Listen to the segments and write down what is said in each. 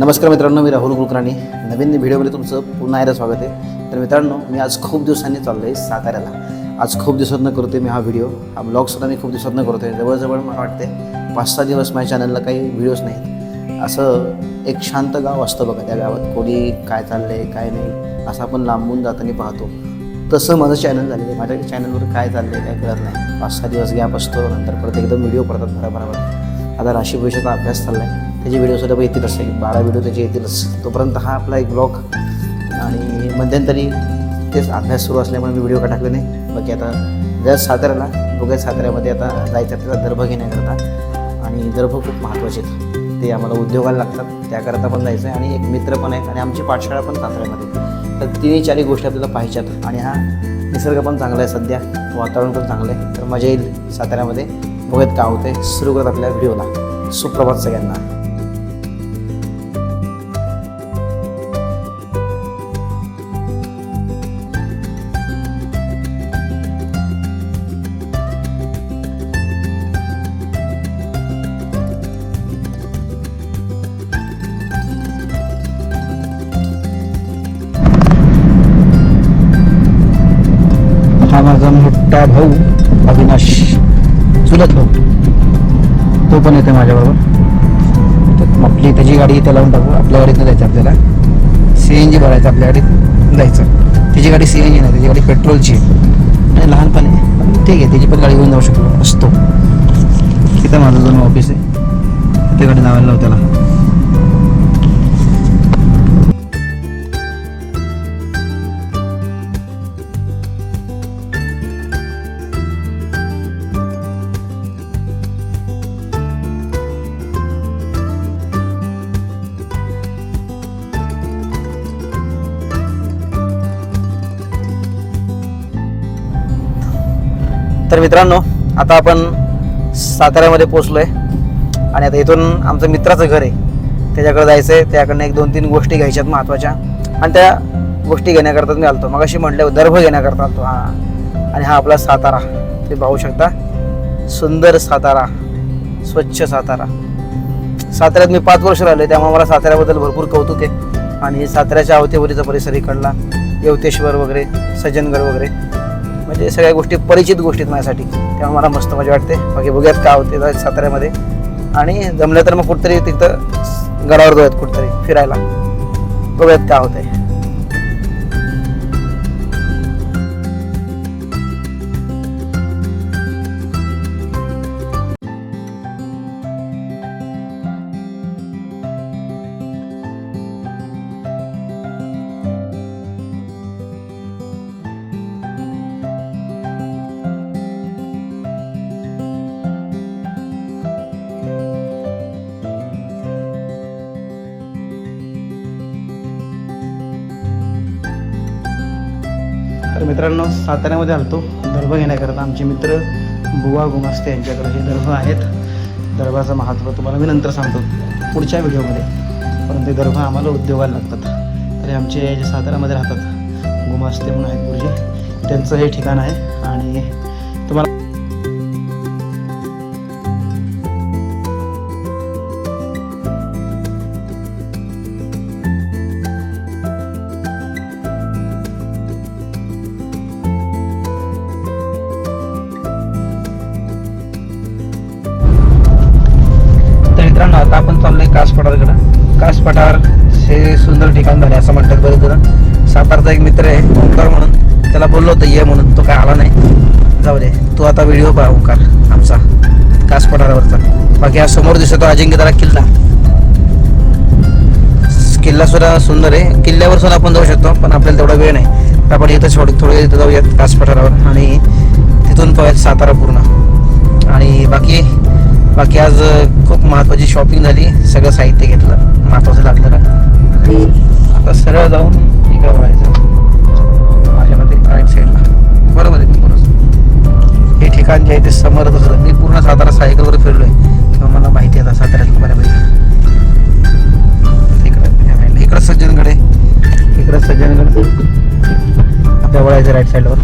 नमस्कार मित्रांनो मी राहुल कुलकर्णी. नवीन व्हिडिओमध्ये तुमचं पुन्हा एकदा स्वागत आहे. तर मित्रांनो मी आज खूप दिवसांनी चाललो आहे साताऱ्याला. आज खूप दिवसातनं करतो मी हा व्हिडिओ. हा ब्लॉगसुद्धा मी खूप दिवसातनं करतो आहे जवळजवळ मला वाटते पाच सहा दिवस माझ्या चॅनलला काही व्हिडिओज नाहीत. असं एक शांत गाव असतं बघा त्या गावात. कोणी काय चाललं आहे काय नाही असं आपण लांबून जाताना पाहतो. तसं माझं चॅनल झालेलं आहे. माझ्या चॅनलवर काय चाललं आहे काय कळत नाही. पाच सहा दिवस गॅप असतो नंतर परत एकदम व्हिडिओ पडतात बराबर आता राशी भविष्याचा अभ्यास चालला आहे त्याचे व्हिडिओसुद्धा पण येतीलच बारा व्हिडिओ त्याचे येतीलच. तोपर्यंत हा आपला एक ब्लॉग आणि मध्यंतरी तेच अभ्यास सुरू असल्यामुळे मी व्हिडिओ का टाकले नाही. बाकी आता जर साताऱ्याला बघा साताऱ्यामध्ये आता जायचं आहे त्याचा दर्भ घेण्याकरता. आणि दर्भ खूप महत्त्वाचे आहेत. ते आम्हाला उद्योगाला लागतात. त्याकरता पण जायचं आहे. आणि एक मित्र पण आहेत. आणि आमची पाठशाळा पण साताऱ्यामध्ये तर तिन्ही चारही गोष्टी आपल्याला पाहिजेत आणि हा निसर्ग पण चांगला आहे सध्या. वातावरण पण चांगलं आहे. तर मजा येईल साताऱ्यामध्ये. बघत का होते सुरू करत आपल्या व्हिडिओला सुप्रभात सगळ्यांना. माझा भाऊ अविनाश चुलत भाऊ. तो पण येते माझ्याबरोबर. तर आपली त्याची गाडी इथे लावून टाकू. आपल्या गाडीतनं जायचं आपल्याला. सी एन जी भरायचं आपल्या गाडीत जायचं. त्याची गाडी सी एन जी नाही त्याची गाडी पेट्रोलची आहे. आणि लहानपण आहे. ठीक आहे त्याची पण गाडी घेऊन जाऊ शकतो असतो. तिथं माझं जुनं ऑफिस आहे. तिथे गाडी लावायला लावू त्याला. तर मित्रांनो आता आपण साताऱ्यामध्ये पोचलो आहे आणि आता इथून आमचं मित्राचं घर आहे. त्याच्याकडे जायचं आहे त्याकडनं एक दोन तीन गोष्टी घ्यायच्यात महत्त्वाच्या. आणि त्या गोष्टी घेण्याकरता मी आलतो. मग अशी म्हटलं दर्भ घेण्याकरता आलतो. हां. आणि हा आपला सातारा. ते पाहू शकता. सुंदर सातारा. स्वच्छ सातारा. साताऱ्यात मी पाच वर्ष राहिलो त्यामुळे मला साताऱ्याबद्दल भरपूर कौतुक आहे. आणि साताऱ्याच्या अवतीवरीचा परिसर इकडला. येवतेश्वर वगैरे सज्जनगड वगैरे. म्हणजे सगळ्या गोष्टी परिचित गोष्टी आहेत माझ्यासाठी. तेव्हा मला मस्त मजा वाटते. बाकी बघूयात का होते साताऱ्यामध्ये. आणि जमलं तर मग कुठतरी तिथं गडावर जाऊयात कुठतरी फिरायला. बघूयात काय होतंय. तर मित्रांनो साताऱ्यामध्ये आलतो. दर्भ घेण्याकरता आमचे मित्र बुवा गुमास्ते यांच्याकडे हे दर्भ आहेत. दर्भाचं महत्त्व तुम्हाला मी नंतर सांगतो पुढच्या व्हिडिओमध्ये. परंतु ते दर्भ आम्हाला उद्योगाला लागतात. तरी आमचे जे साताऱ्यामध्ये राहतात गुमास्ते म्हणून आहेत गुरुजी त्यांचं हे ठिकाण आहे. आणि तुम्हाला पठार हे सुंदर ठिकाण झाले असं म्हणतात बरेच जण. सातारचा एक मित्र आहे ओंकार म्हणून. त्याला बोललो होतं ये म्हणून. तो काय आला नाही. जाऊ दे तू आता व्हिडिओ पहा ओंकार आमचा कास पठारावरचा. बाकी हा समोर दिसतो अजिंक्यतारा किल्ला. किल्ला सुद्धा सुंदर आहे. किल्ल्यावर सुद्धा आपण जाऊ शकतो पण आपल्याला तेवढा वेळ नाही. आपण इथं थोडी थोडे इथं जाऊयात कास पठारावर. आणि तिथून पाहूयात सातारा पूर्ण. आणि बाकी बाकी आज महत्त्वाची महत्वाची शॉपिंग झाली सगळं साहित्य घेतलं. महत्वाचं लागलं का? आता सरळ जाऊन इकडं वळायचं माझ्या मते राईट साईडला बरोबर आहे बरोबर हे ठिकाण जे आहे ते समर्थ होतं मी पूर्ण सातारा सायकलवर फिरलो आहे तेव्हा मला माहिती आहे आता साताऱ्यात बऱ्यापैकी. इकडं इकडं सज्जनगड आहे. इकडं सज्जनगड. आता वळायचं राईट साईडवर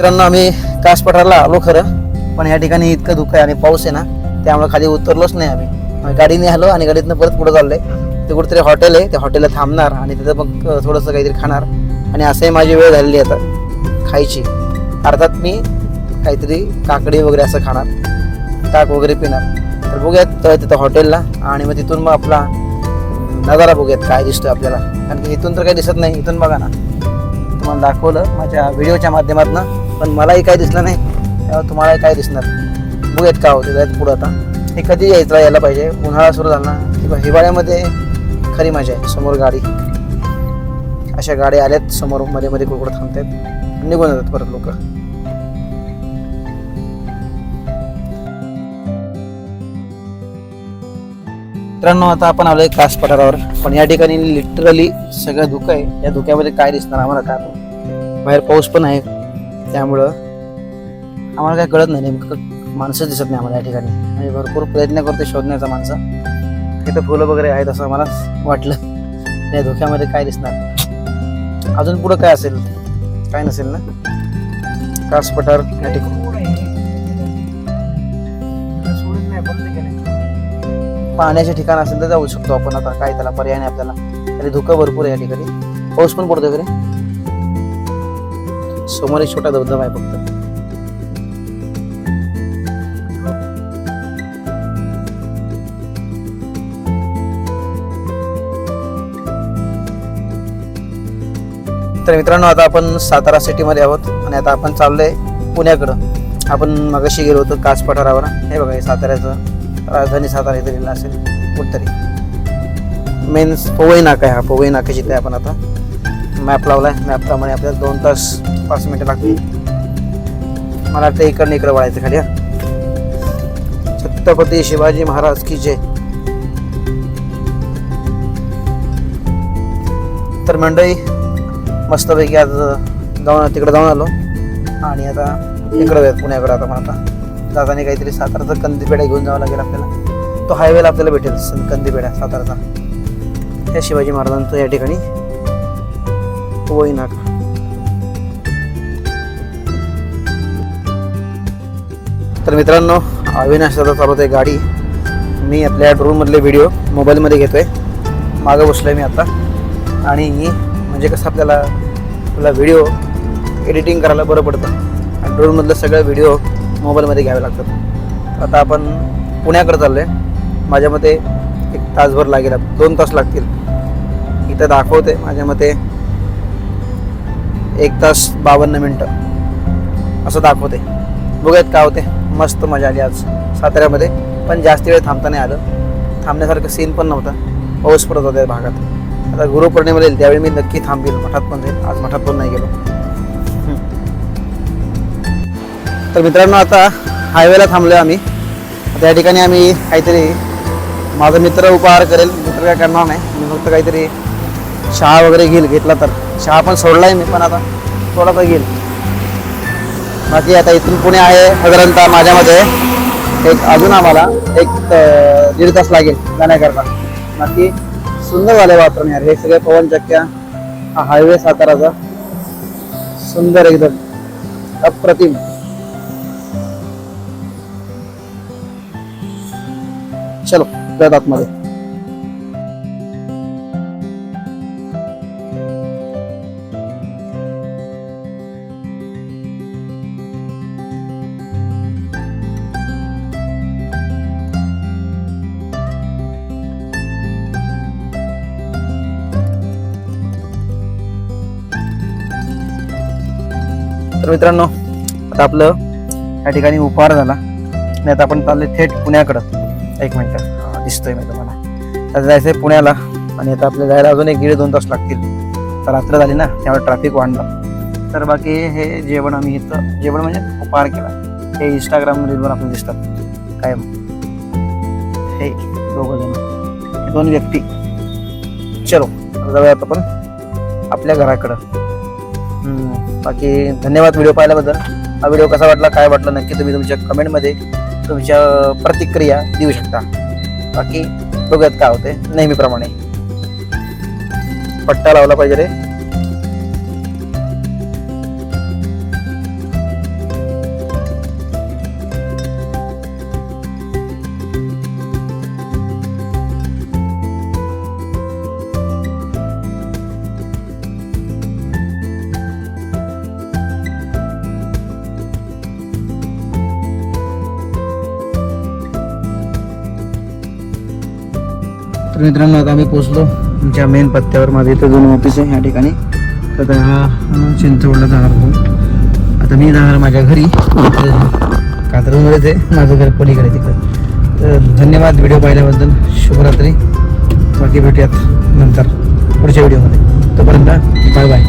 मित्रांनो आम्ही कास पठारला आलो खरं पण या ठिकाणी इतकं दुःख आहे आणि पाऊस आहे ना त्यामुळे खाली उतरलोच नाही आम्ही. गाडीने आलो आणि गाडीतनं परत पुढे आहे ते कुठेतरी हॉटेल आहे त्या हॉटेलला थांबणार आणि तिथं मग थोडंसं काहीतरी खाणार. आणि असंही माझी वेळ झालेली आता खायची. अर्थात मी काहीतरी काकडी वगैरे असं खाणार ताक वगैरे पिणार. तर बघूयात तिथं हॉटेलला आणि मग तिथून मग आपला नजारा बघूयात काय दिसतोय आपल्याला. कारण की इथून तर काही दिसत नाही इथून बघा ना. तुम्हाला दाखवलं माझ्या व्हिडिओच्या माध्यमातून पण मलाही काही दिसलं नाही. तेव्हा तुम्हालाही काय दिसणार बघूयात का होते जायचं पुढं आता. हे कधी यायचं यायला पाहिजे? उन्हाळा सुरू झाला. ना किंवा हिवाळ्यामध्ये खरी मजा आहे समोर गाडी. अशा गाड्या आल्यात समोर मध्ये मध्ये कुठं थांबतात निघून जातात परत लोक. मित्रांनो आता आपण आलोय कास पठारावर. पण या ठिकाणी लिटरली सगळं धुकं आहे. या धुक्यामध्ये काय दिसणार आम्हाला काय बाहेर पाऊस पण आहे. त्यामुळं आम्हाला काय कळत नाही नेमकं. माणसं दिसत नाही आम्हाला या ठिकाणी. म्हणजे भरपूर प्रयत्न करतो शोधण्याचा माणसं. तिथं फुलं वगैरे आहेत असं मला वाटलं. या धुक्यामध्ये काय दिसणार? अजून पुढं काय असेल? काय नसेल ना? कास पठार या ठिकाणी. पाण्याचे ठिकाण असेल तर जाऊ शकतो आपण आता. काय त्याला पर्याय नाही आपल्याला. आणि धुकं भरपूर आहे या ठिकाणी. पाऊस पण पडतोय वगैरे समोर एक छोटा धबधबा आहे फक्त. तर मित्रांनो आता आपण सातारा सिटीमध्ये आहोत आणि आता आपण चाललोय पुण्याकडं. आपण मगाशी गेलो होतो कास पठारावर हे बघा हे साताऱ्याचं राजधानी सातारा इथे लिहिलं असेल कुठतरी. मेन पवई नाका आहे हा पवई नाक्याची ते आपण आता मॅप लावलाय. मॅपप्रमाणे आपल्याला दोन तास पाच मिनिटं लागतील. मला वाटतं इकडनं इकडं वळायचं खाली छत्रपती शिवाजी महाराज की जय. तर मंडई मस्तपैकी आज जाऊन तिकडे जाऊन आलो. आणि आता इकडं पुण्याकडे आता मला आता. जाताना काहीतरी साताराचा कंदीपेढा घेऊन जावं लागेल आपल्याला. तो हायवेला आपल्याला भेटेल कंदीपेढा साताराचा. त्या शिवाजी महाराजांचं या ठिकाणी वही नाका. तर मित्रांनो अविनाश दादा चालवत आहे गाडी. मी आपल्या ड्रोनमधले व्हिडिओ मोबाईलमध्ये घेतोय. मागं बसलोय मी आता. आणि म्हणजे कसं आपल्याला आपला व्हिडिओ एडिटिंग करायला बरं पडतं. आणि ड्रोनमधलं सगळं व्हिडिओ मोबाईलमध्ये घ्यावे लागतात. आता आपण पुण्याकडे चाललो आहे माझ्या मते एक तासभर लागेल दोन तास लागतील. इथं दाखवते माझ्या मते. एक तास बावन्न मिनटं. असं दाखवते. बघूयात काय होते. मस्त मजा आली आज. साताऱ्यामध्ये पण जास्त वेळ थांबता नाही आलं. थांबण्यासारखं सीन पण नव्हता. पाऊस पडत होता या भागात. आता गुरुपौर्णिमेला येईल त्यावेळी मी नक्की थांबेल मठात पण जाईल आज मठात पण नाही गेलो. तर मित्रांनो आता हायवेला थांबलो आहे आम्ही. त्या ठिकाणी आम्ही काहीतरी माझा मित्र उपहार करेल. मित्र काय करणार नाही. मी फक्त काहीतरी चहा वगैरे घेईल. घेतला तर. चहा पण सोडला आहे मी पण आता थोडासा घेईल. बाकी आता इथून पुणे आहे साधारणतः माझ्यामध्ये. एक अजून आम्हाला एक दीड तास लागेल जाण्याकरता. बाकी सुंदर झाले वातावरण यार. हे सगळे पवन चक्क्या हा हायवे साताराचा सुंदर एकदम अप्रतिम. चलो जात आतमध्ये. तर मित्रांनो आता आपलं या ठिकाणी उपहार झाला. आणि आता आपण चालले थेट पुण्याकडं. एक मिनटं. दिसतोय मी तुम्हाला. आता जायचंय पुण्याला आणि आता आपल्याला जायला अजून एक दीड दोन तास लागतील. तर रात्र झाली ना त्यामुळे ट्रॅफिक वाढलं. तर बाकी हे जेवण आम्ही इथं जेवण म्हणजे उपहार केला. हे इंस्टाग्राम रीलवर आपल्याला दिसतात. काय? हे दोघं जण. दोन व्यक्ती. चलो जाऊया आता आपण आपल्या घराकडं. बाकी धन्यवाद व्हिडिओ पाहिल्याबद्दल. हा व्हिडिओ कसा वाटला काय वाटलं नक्की तुम्ही तुमच्या कमेंटमध्ये तुमच्या प्रतिक्रिया देऊ शकता. बाकी बघत काय होते नेहमीप्रमाणे. पट्टा लावला पाहिजे रे. तर मित्रांनो आता आम्ही पोचलो तुमच्या मेन पत्त्यावर माझं इथं दोन ऑफिस आहे या ठिकाणी. तर आता हा चिंचवडला जाणार भाऊ आता मी जाणार माझ्या घरी. कात्रजमध्येच आहे. माझं घर पलीकडे तिकडे. तर धन्यवाद व्हिडिओ पाहिल्याबद्दल. शुभरात्री. बाकी भेटूयात नंतर पुढच्या व्हिडिओमध्ये. तोपर्यंत बाय बाय